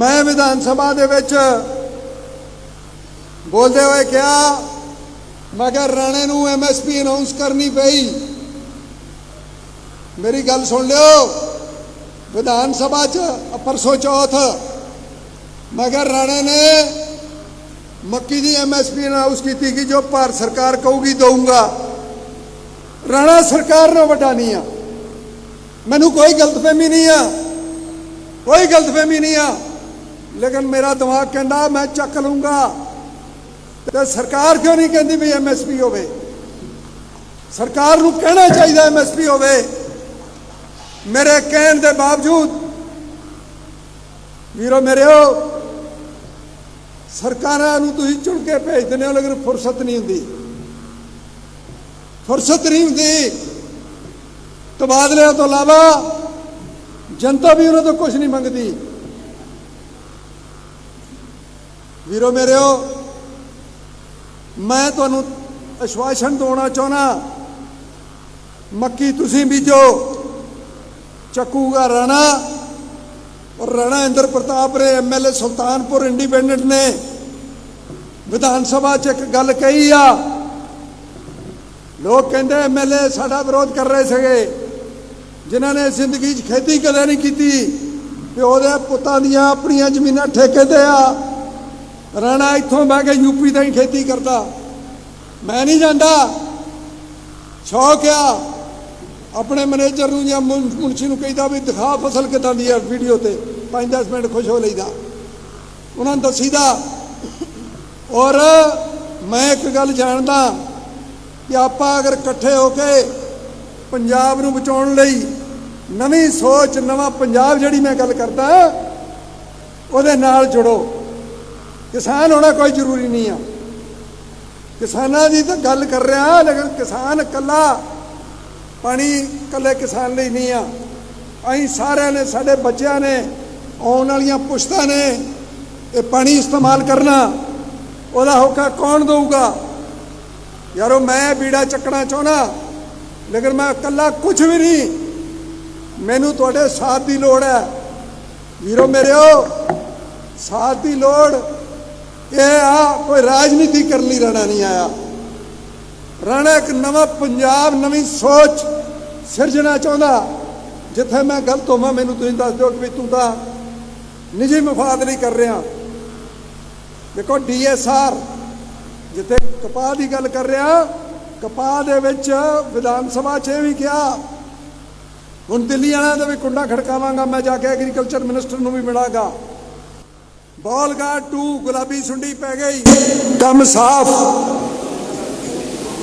ਮੈਂ ਵਿਧਾਨ ਸਭਾ ਦੇ ਵਿੱਚ ਬੋਲਦੇ ਹੋਏ ਕਿਹਾ, ਮੈਂ ਕਿਹਾ, ਰਾਣੇ ਨੂੰ ਐਮਐਸਪੀ ਅਨਾਉਂਸ ਕਰਨੀ ਪਈ। ਮੇਰੀ ਗੱਲ ਸੁਣ ਲਿਓ, ਵਿਧਾਨ ਸਭਾ 'ਚ ਪਰਸੋਂ ਚੌਥ। ਮੈਂ ਕਿਹਾ, ਰਾਣੇ ਨੇ ਮੱਕੀ ਦੀ ਐਮਐਸਪੀ ਅਨਾਉਂਸ ਕੀਤੀ ਕਿ ਜੋ ਭਾਰਤ ਸਰਕਾਰ ਕਹੂਗੀ, ਦਊਂਗਾ। ਰਾਣਾ, ਸਰਕਾਰ ਨੂੰ ਵੱਡਾ ਨਹੀਂ ਆ। ਮੈਨੂੰ ਕੋਈ ਗਲਤਫਹਿਮੀ ਨਹੀਂ ਆ। ਕੋਈ ਗਲਤਫਹਿਮੀ ਨਹੀਂ ਆ। ਲੇਕਿਨ ਮੇਰਾ ਦਿਮਾਗ ਕਹਿੰਦਾ, ਮੈਂ ਚੱਕ ਲੂੰਗਾ ਤੇ ਸਰਕਾਰ ਕਿਉਂ ਨਹੀਂ ਕਹਿੰਦੀ ਵੀ ਐਮਐਸਪੀ ਹੋਵੇ? ਸਰਕਾਰ ਨੂੰ ਕਹਿਣਾ ਚਾਹੀਦਾ ਐਮਐਸਪੀ ਹੋਵੇ। ਮੇਰੇ ਕਹਿਣ ਦੇ ਬਾਵਜੂਦ, ਵੀਰੋ ਮੇਰਿਓ, ਸਰਕਾਰਾਂ ਨੂੰ ਤੁਸੀਂ ਚੁਣ ਕੇ ਭੇਜ ਦਿੰਦੇ ਹੋ, ਲੇਕਿਨ ਫੁਰਸਤ ਨਹੀਂ ਹੁੰਦੀ। ਫੁਰਸਤ ਨਹੀਂ ਹੁੰਦੀ। ਤਬਾਦਲਿਆਂ ਤੋਂ ਇਲਾਵਾ ਜਨਤਾ ਵੀ ਉਹਨਾਂ ਤੋਂ ਕੁਝ ਨਹੀਂ ਮੰਗਦੀ। ਵੀਰੋ ਮੇਰਿਓ, ਮੈਂ ਤੁਹਾਨੂੰ ਅਸ਼ਵਾਸਨ ਦੇਣਾ ਚਾਹਣਾ ਮੱਕੀ ਤੁਸੀਂ ਬੀਜੋ, ਚੱਕੂਗਾ ਰਾਣਾ, ਔਰ ਰਾਣਾ ਇੰਦਰ ਪ੍ਰਤਾਪ ਰੇ ਐਮਐਲਏ ਸੁਲਤਾਨਪੁਰ ਇੰਡੀਪੈਂਡੈਂਟ ਨੇ, ਵਿਧਾਨ ਸਭਾ 'ਚ ਇੱਕ ਗੱਲ ਕਹੀ ਆ, ਲੋਕ ਕਹਿੰਦੇ ਐਮਐਲਏ ਸਾਡਾ ਵਿਰੋਧ ਕਰ ਰਹੇ ਸੀਗੇ, ਜਿਨ੍ਹਾਂ ਨੇ ਜ਼ਿੰਦਗੀ 'ਚ ਖੇਤੀ ਕਦੇ ਨਹੀਂ ਕੀਤੀ, ਪਿਓ ਦੇ ਪੁੱਤਾਂ ਦੀਆਂ ਆਪਣੀਆਂ ਜ਼ਮੀਨਾਂ ਠੇਕੇ ਤੇ ਆ ਰਾਣਾ ਇੱਥੋਂ ਬਹਿ ਕੇ ਯੂਪੀ ਤਾਈਂ ਖੇਤੀ ਕਰਦਾ। ਮੈਂ ਨਹੀਂ ਜਾਂਦਾ। ਸ਼ੌਕ ਆ। ਆਪਣੇ ਮੈਨੇਜਰ ਨੂੰ ਜਾਂ ਮੁਨਸ਼ੀ ਨੂੰ ਕਹਿੰਦਾ ਵੀ ਦਿਖਾ ਫਸਲ ਕਿਦਾਂ ਦੀ ਆ ਵੀਡੀਓ ਤੇ। 5-10 ਮਿੰਟ ਖੁਸ਼ ਹੋ ਲਈਦਾ। ਉਹਨਾਂ ਨੂੰ ਦੱਸੀਦਾ। ਔਰ ਮੈਂ ਇੱਕ ਗੱਲ ਜਾਣਦਾ ਕਿ ਆਪਾਂ ਅਗਰ ਇਕੱਠੇ ਹੋ ਕੇ ਪੰਜਾਬ ਨੂੰ ਬਚਾਉਣ ਲਈ ਨਵੀਂ ਸੋਚ, ਨਵਾਂ ਪੰਜਾਬ ਜਿਹੜੀ ਮੈਂ ਗੱਲ ਕਰਦਾ, ਉਹਦੇ ਨਾਲ ਜੁੜੋ। ਕਿਸਾਨ ਹੋਣਾ ਕੋਈ ਜ਼ਰੂਰੀ ਨਹੀਂ ਆ। ਕਿਸਾਨਾਂ ਦੀ ਤਾਂ ਗੱਲ ਕਰ ਰਿਹਾ, ਲੇਕਿਨ ਕਿਸਾਨ ਇਕੱਲਾ ਪਾਣੀ ਇਕੱਲੇ ਕਿਸਾਨ ਲਈ ਨਹੀਂ ਆ। ਅਸੀਂ ਸਾਰਿਆਂ ਨੇ, ਸਾਡੇ ਬੱਚਿਆਂ ਨੇ, ਆਉਣ ਵਾਲੀਆਂ ਪੁਸ਼ਤਾਂ ਨੇ, ਇਹ ਪਾਣੀ ਇਸਤੇਮਾਲ ਕਰਨਾ, ਉਹਦਾ ਹੋਕਾ ਕੌਣ ਦਊਗਾ? ਯਾਰੋ, ਮੈਂ ਬੀੜਾ ਚੱਕਣਾ ਚਾਹਣਾ ਲੇਕਿਨ ਮੈਂ ਇਕੱਲਾ ਕੁਝ ਵੀ ਨਹੀਂ। ਮੈਨੂੰ ਤੁਹਾਡੇ ਸਾਥ ਦੀ ਲੋੜ ਹੈ। ਵੀਰੋ ਮੇਰਿਓ ਸਾਥ ਦੀ ਲੋੜ ਇਹ ਆ, ਕੋਈ ਰਾਜਨੀਤੀ ਕਰਨ ਲਈ ਰਾਣਾ ਨਹੀਂ ਆਇਆ। ਰਾਣਾ ਇੱਕ ਨਵਾਂ ਪੰਜਾਬ, ਨਵੀਂ ਸੋਚ ਸਿਰਜਣਾ ਚਾਹੁੰਦਾ। ਜਿੱਥੇ ਮੈਂ ਗਲਤ ਹੋਵਾਂ, ਮੈਨੂੰ ਤੁਸੀਂ ਦੱਸ ਦਿਓ ਕਿ ਵੀ ਤੂੰ ਤਾਂ ਨਿੱਜੀ ਮਫਾਦ ਲਈ ਕਰ ਰਿਹਾ। ਦੇਖੋ ਡੀਐਸਆਰ ਜਿੱਥੇ ਕਪਾਹ ਦੀ ਗੱਲ ਕਰ ਰਿਹਾ, ਕਪਾਹ ਦੇ ਵਿੱਚ ਵਿਧਾਨ ਸਭਾ 'ਚ ਇਹ ਵੀ ਕਿਹਾ, ਹੁਣ ਦਿੱਲੀ ਵਾਲਿਆਂ ਦਾ ਵੀ ਕੁੰਡਾ ਖੜਕਾਵਾਂਗਾ, ਮੈਂ ਜਾ ਕੇ ਐਗਰੀਕਲਚਰ ਮਿਨਿਸਟਰ ਨੂੰ ਵੀ ਮਿਲਾਂਗਾ। ਬੋਲਗਾਰਡ 2 ਗੁਲਾਬੀ ਸੁੰਡੀ ਪੈ ਗਈ। ਕੰਮ ਸਾਫ਼।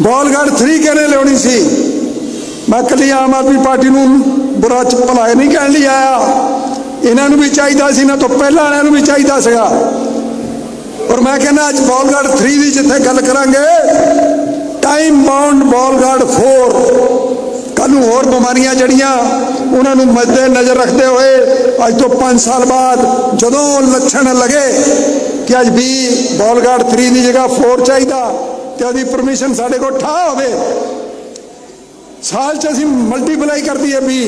ਬੋਲਗੜ 3 ਕਿਹਨੇ ਲਿਆਉਣੀ ਸੀ? ਮੈਂ ਕੱਲੀ ਆਮ ਆਦਮੀ ਪਾਰਟੀ ਨੂੰ ਬੁਰਾ ਚ ਭਲਾਏ ਨਹੀਂ ਕਹਿਣ ਲਈ ਆਇਆ। ਇਹਨਾਂ ਨੂੰ ਵੀ ਚਾਹੀਦਾ ਸੀ ਨਾ ਤੋਂ ਪਹਿਲਾਂ ਵਾਲਿਆਂ ਨੂੰ ਵੀ ਚਾਹੀਦਾ ਸੀਗਾ। ਔਰ ਮੈਂ ਕਹਿੰਦਾ, ਅੱਜ ਬੋਲਗੜ 3 ਦੀ ਜਿੱਥੇ ਗੱਲ ਕਰਾਂਗੇ ਟਾਈਮ ਬਾਉਂਡ ਬੋਲਗੜ 4 ਕੱਲ ਨੂੰ ਹੋਰ ਬਿਮਾਰੀਆਂ ਜਿਹੜੀਆਂ ਉਹਨਾਂ ਨੂੰ ਮੱਦੇ ਨਜ਼ਰ ਰੱਖਦੇ ਹੋਏ ਅੱਜ ਤੋਂ 5 ਸਾਲ ਬਾਅਦ ਜਦੋਂ ਲੱਛਣ ਲਗੇ ਕਿ ਅੱਜ ਵੀ ਬੋਲਗੜ 3 ਦੀ ਜਗ੍ਹਾ 4 ਚਾਹੀਦਾ ਤੇ ਉਹਦੀ ਪਰਮਿਸ਼ਨ ਸਾਡੇ ਕੋਲ ਠਾ ਹੋਵੇ। ਸਾਲ ਚ ਅਸੀਂ ਮਲਟੀਪਲਾਈ ਕਰ ਦਈਏ ਵੀ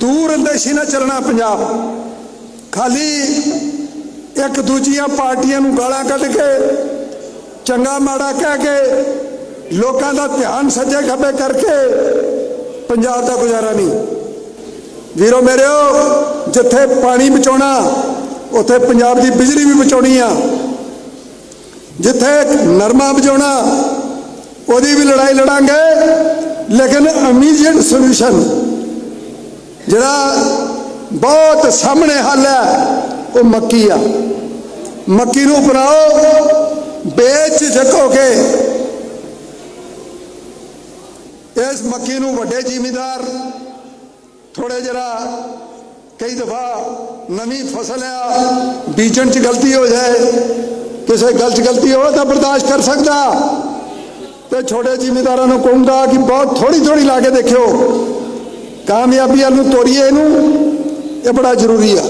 ਦੂਰ ਅੰਦੇਸ਼ੀ ਨਾ ਚੱਲਣਾ ਪੰਜਾਬ। ਖਾਲੀ ਇੱਕ ਦੂਜੀਆਂ ਪਾਰਟੀਆਂ ਨੂੰ ਗਾਲਾਂ ਕੱਢ ਕੇ, ਚੰਗਾ ਮਾੜਾ ਕਹਿ ਕੇ, ਲੋਕਾਂ ਦਾ ਧਿਆਨ ਸੱਜੇ ਖੱਬੇ ਕਰਕੇ ਪੰਜਾਬ ਦਾ ਗੁਜ਼ਾਰਾ ਨਹੀਂ। ਵੀਰੋ ਮੇਰਿਓ, ਜਿੱਥੇ ਪਾਣੀ ਬਚਾਉਣਾ, ਉੱਥੇ ਪੰਜਾਬ ਦੀ ਬਿਜਲੀ ਵੀ ਬਚਾਉਣੀ ਆ। ਜਿੱਥੇ ਨਰਮਾ ਬਚਾਉਣਾ, ਉਹਦੀ ਵੀ ਲੜਾਈ ਲੜਾਂਗੇ। ਲੇਕਿਨ ਇਮੀਡੀਏਟ ਸੋਲੂਸ਼ਨ ਜਿਹੜਾ ਬਹੁਤ ਸਾਹਮਣੇ ਹੱਲ ਹੈ, ਉਹ ਮੱਕੀ ਆ। ਮੱਕੀ ਨੂੰ ਅਪਣਾਓ ਵੇਚ ਝਕੋ ਕੇ ਇਸ ਮੱਕੀ ਨੂੰ ਵੱਡੇ ਜ਼ਿਮੀਦਾਰ ਥੋੜੇ ਜਰਾ ਕਈ ਦਫਾ ਨਵੀਂ ਫਸਲ ਆ, ਬੀਜਣ ਚ ਗਲਤੀ ਹੋ ਜਾਏ, ਕਿਸੇ ਗਲਤ ਗਲਤੀ ਹੋਵੇ ਤਾਂ ਬਰਦਾਸ਼ਤ ਕਰ ਸਕਦਾ। ਤੇ ਛੋਟੇ ਜ਼ਿਮੀਦਾਰਾਂ ਨੂੰ ਕਹੂੰਗਾ ਕਿ ਬਹੁਤ ਥੋੜੀ ਥੋੜੀ ਲਾ ਕੇ ਦੇਖਿਓ। ਕਾਮਯਾਬੀ ਵੱਲ ਨੂੰ ਤੋਰੀਏ ਇਹਨੂੰ, ਇਹ ਬੜਾ ਜ਼ਰੂਰੀ ਆ।